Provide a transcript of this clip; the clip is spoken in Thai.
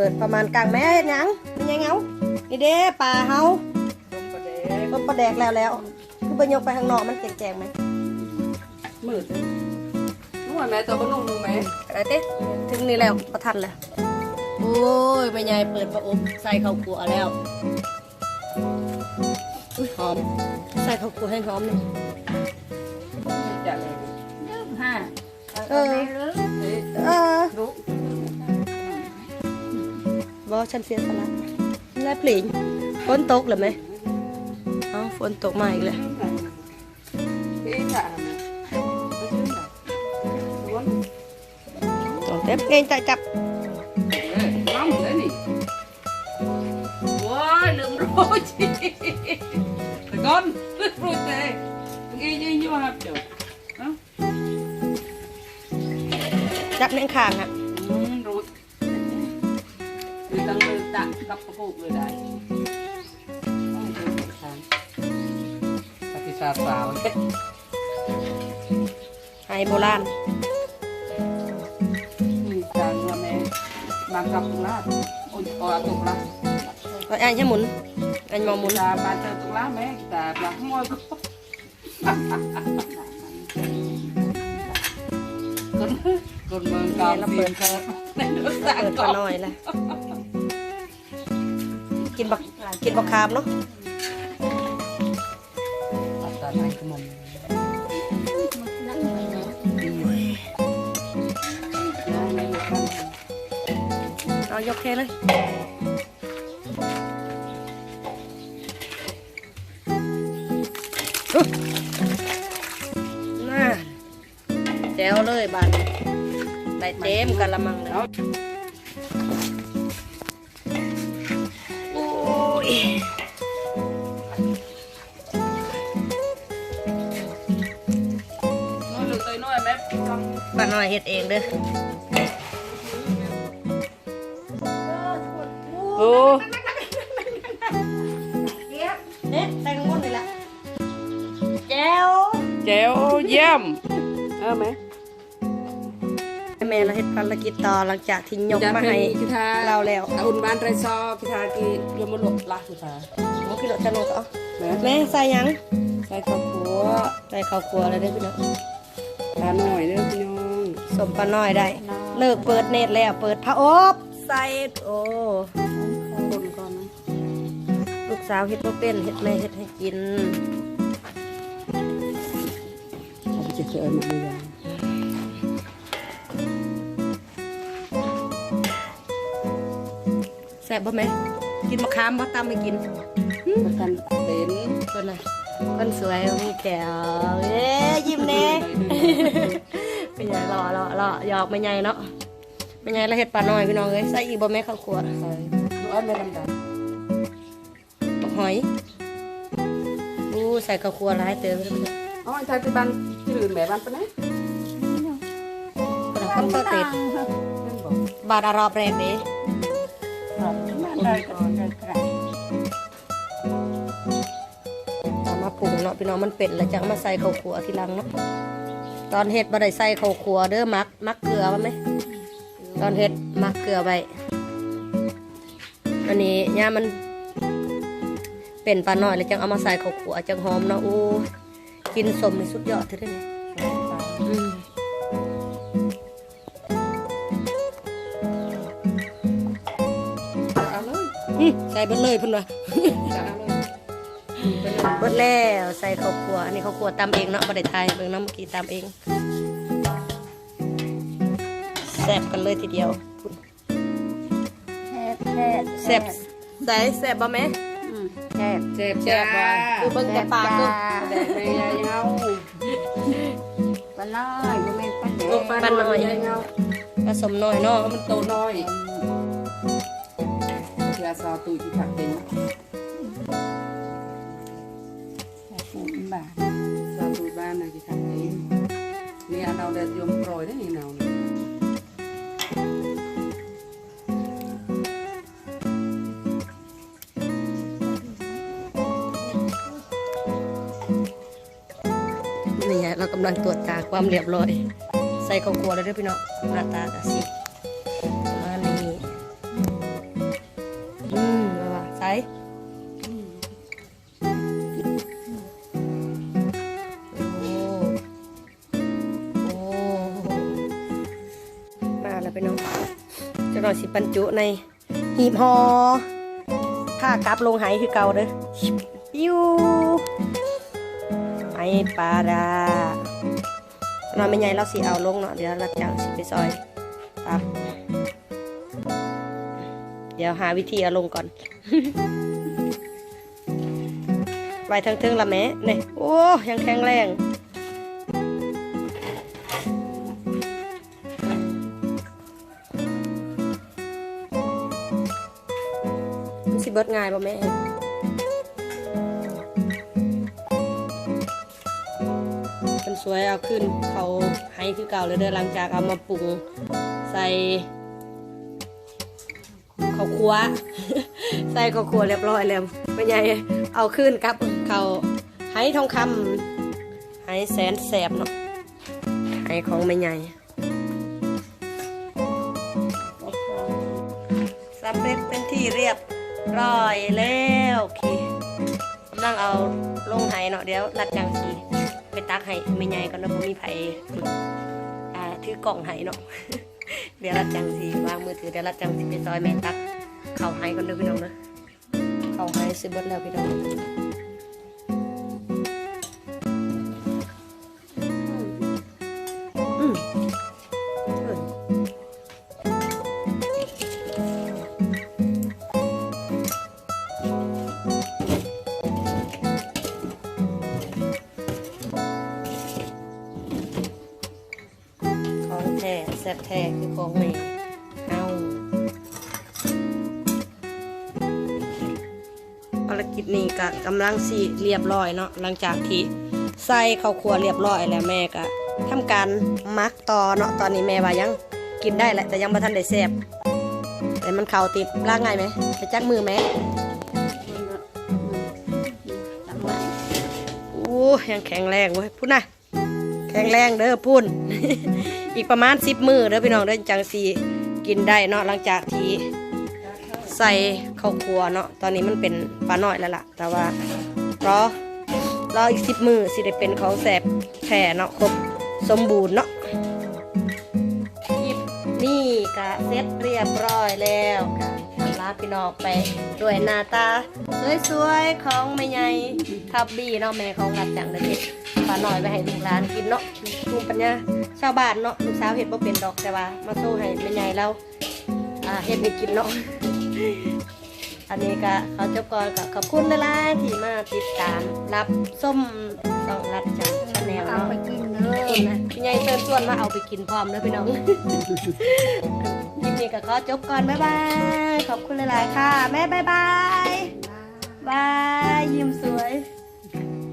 เบิดประมาณกลางแม่เฮ็ดหยังเป็นยังเงานี่เด้ปลาเฮาต้มปลาแดกต้มปลาแดกแล้วแล้วคือไปยกไปข้างนอกมันแจงๆไหมมืดนุ่มไหมตัวก็นุ่มไหมอะไรเต้ถึงนี่แล้วประทันแล้วโอ้ยแม่ยายเปิดประอบใส่ข้าวคั่วแล้วอุ้ยหอม ใส่ข้าวคั่วให้หอมหนึ่งจัดเลยห้าเออเฮ้ยเอ บอฉันเสียสละแล้วปลิงฝนตกหรือไหมเอ้าฝนตกมาอีกแล้วพี่จ่าไม่ชื่อจ่าล้วนต้องเต็มเงินจับจับเลยน้ำเลยนี่ว้าลืมรู้จีแต่ก่อน ตั้งเลยตักกับกระปุกเลยได้ต้องดูทางปฏิชาสาวไฮโบราณมีจานว่าแม่บางกับตุลาโอ้ยอ๋อตุลาเอาอันใช่หมุนอันมองหมุนจาบานเจอตุลาแม่แต่บางมวยก็คนคนเมืองเก่าเปลี่ยนเธอในรถสารเปิดก่ปอลานน้อยละ กินบักกินบักคามเนาะตัดตาไหนก็มันนั่งเลยเนาะเอายกเทเลยอุ๊ยน่าแจ๋วเลยบานได้เต็มกันละมังเลยำปลาน้อยเฮ็ดเองเด้อโอ้เนี่ยใส่ลงบนเลยละแจ๋วเจ๋วเยี่ยมเออไหมแม่เราเฮ็ดภารกิจต่อหลังจากที่ยกมาให้พิธาเราแล้วอุ่นบ้านไรซอพิธากียมหลบลาพิธาโอ้พี่โดดจะลงก็เอาแม่แม่ใส่หยังใส่ข้าวคั่วใส่ข้าวคั่วแล้วเด้อพี่น้องตาหน่อยเด้อพี่น้อง สมปลาน้อยได้ เลิกเปิดเน็ตแล้ว เปิดพระอบใส่โอ้คนก่อนนะลูกสาวเฮ็ดบ่เป็นเฮ็ดแม่เฮ็ดให้กินเอาไปเจอเจอมาเลยยังแซ่บบ่แม่กินมะขามบ่ตามไปกินประกันเป็นคนน่ะคนสวยมีแก้วเอ้ยยิ้มแน่ เป็นไงรอรอรอหยอกไม่ใหญ่เนาะไม่ใหญ่แล้วเฮ็ดปลาน้อยพี่น้องเอ้ยใส่อีกบ่แม่ข้าวคั่วใส่ลูกอ้อยไม่ดำดบักหอยอู้ใส่ข้าวคั่วหลายเติมเลยพี่น้องำอ๋อใช่ที่บ้านที่อื่นแม่บ้านปะเนี่ยคนละคนก็ติดเพื่อนบอกบาดอารอบแรกเด้นั่งเลยก่อนเลยครับเอามาปรุงเนาะพี่น้องมันเป็นแล้วจังมาใส่ข้าวคั่วทีหลังเนาะ ตอนเฮ็ดบ่ได้ใส่ข้าวคั่วเด้อมักมักเกลือบ่ไหมตอนเฮ็ดมักเกลือไว้อันนี้ย่ามมัน เป็นปลาน้อยแล้วจังเอามาใส่ข้าวคั่วจังหอมเนาะโอ้ยกินสมนี่สุดยอดเท่านี้อืมเอาเลยอืมใส่เบิดเลยเพิ่นว่าเอาเลยเบิดแล้วใส่ข้าวคั่วอันนี้ข้าวคั่วตำเองเนาะบ่ได้ทายเบิ่งน้ำเมื่อกี้ตำเองแซ่บกันเลยทีเดียวแซ่บแซ่บแซ่บใส่แซ่บบ่แม่อืมแซ่บเจ็บจ้าคือเบิ่งแต่ปากเด้อแดดในยายเงาปลาน้อยบ่แม่นปลาแดโอ้งปลาหน่อยยายเงาผสมน้อยเนาะมันโตน้อยเพื่อซอตุยที่ผักเป็น บาทซอตุยบ้านนะที่ผักเป็นนี่เอาเราเดินยมโปรยได้นี่เนาเนี่ยนี่ไงเรากำลังตรวจตาความเรียบร้อย ใส่ข้าวคั่วแล้วด้วยพี่น้องหน้าตากะสิประมาณนี้ มาแล้วไปน้องจะหน่อยสิบรรจุในหีบหอผ้ากลับลงไหคือเก่าเด้อปิ้วไอปลาดาเราไม่ใหญ่เราสิเอาลงเนาะเดี๋ยวเราจังสิไปซอยตับเดี๋ยวหาวิธีเอาลงก่อนไว้ทั้งเทิงละแม่เนี่ยโอ้ยังแข็งแรง สิเบิดง่ายป่ะแม่มันสวยเอาขึ้นเขาให้คือเก่าเลยเด้อหลังจากเอามาปรุงใส่ข้าวคั่วใส่ข้าวคั่วเรียบร้อยแล้วไม่ใหญ่เอาขึ้นกับเขาให้ทองคำให้แสนแสบเนาะให้ของไม่ใหญ่สำเร็จเป็นที่เรียบ ร้อยแล้วโอเคกำลังเอาลงไหเนาะเดี๋ยวรัดจังสีไปตักให้ไม่ใหญ่ก่อนนะผมมีไผอ่าถือกล่องไห้เนาะเดี๋ยวรัดจังสีวางมือถือเดี๋ยวรัดจังสีไปซอยแม่ตัก เข่าไหก่อนเด้อพี่น้องนะเข่าไหซื้อเบดแล้วพี่น้อง ซ่บแท้คือของแม่เฮาภารกิจนี้ก็กำลังสิเรียบร้อยเนาะหลังจากที่ใส่ข้าวครัวเรียบร้อยแล้วแม่ก็ทำการมักต่อเนาะตอนนี้แม่ว่ายังกินได้แหละแต่ยังบ่ทันได้แซ่บแต่มันเข่าติดล่างไงไหมไปจักมือไหมจังหวะโอ้ยังแข็งแรงเว้ยพูดนะแข็งแรงเด้อพุ่น อีกประมาณสิบมือเด้อพี่น้องเด้อจังสีกินได้เนาะหลังจากที่ใส่ข้าวครัวเนาะตอนนี้มันเป็นปลาหน้อยแล้วล่ะ แต่ว่ารอรออีกสิบมือสิได้เป็นของแสบแผ่เนาะครบสมบูรณ์เนาะนี่กะเสร็จเรียบร้อยแล้วกะทำลาพี่น้องไปด้วยหน้าตา สวยๆของแม่ใหญ่ทับบี้เนาะแม่ของรัดจังได้เฮ็ด ปลาน้อยไปให้ลูกหลานกินเนาะภูมิปัญญาชาวบ้านเนาะลูกสาวเฮ็ดบ่เป็นดอกแต่ว่า มาสู้ให้แม่ใหญ่เราอ่าเฮ็ดให้กินเนาะอันนี้ก็เขาจบก่อนก็ขอบคุณหลายๆที่มาติดตามรับส้มต้องรัดจังชาแนลเอาเนาะไปกินเลขอบยคุณนะพี่ใหญ่เชิญชวนมาเอาไปกินพร้อมเด้อพี่น้องคลิปนี้ก็ขอจบก่อนบ๊ายบายขอบคุณหลายๆค่ะ แม่บ๊ายบายบายยิ้มสวย